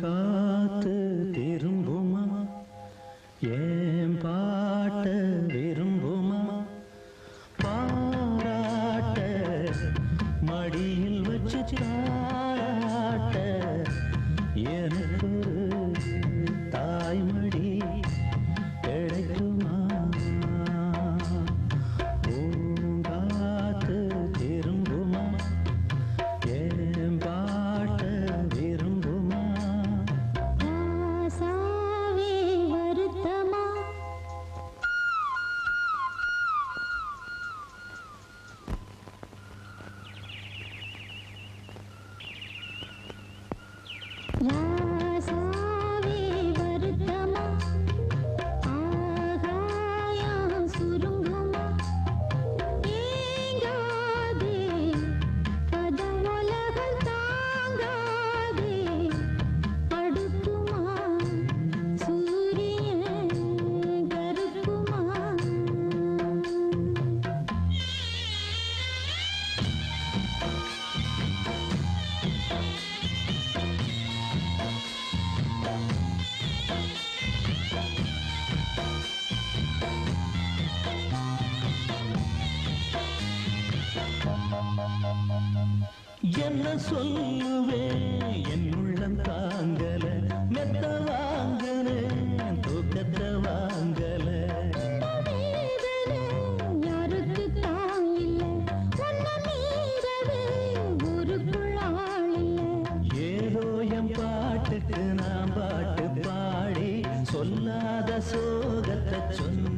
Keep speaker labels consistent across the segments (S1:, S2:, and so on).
S1: come.
S2: என்ன சொல்லுவே? என் உள்ளம் தாங்கல மெத்த வாங்கல தூக்கத்தை வாங்கல. பாட்டுக்கு நான் பாட்டு பாடி சொல்லாத சோகத்தை சொன்ன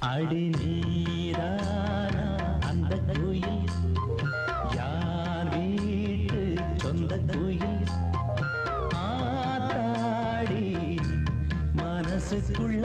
S2: அடி நீரான அந்த கோயில்? யார் வீட்டு சொந்த கோயில்? ஆத்தாடி மனசுக்குள்ள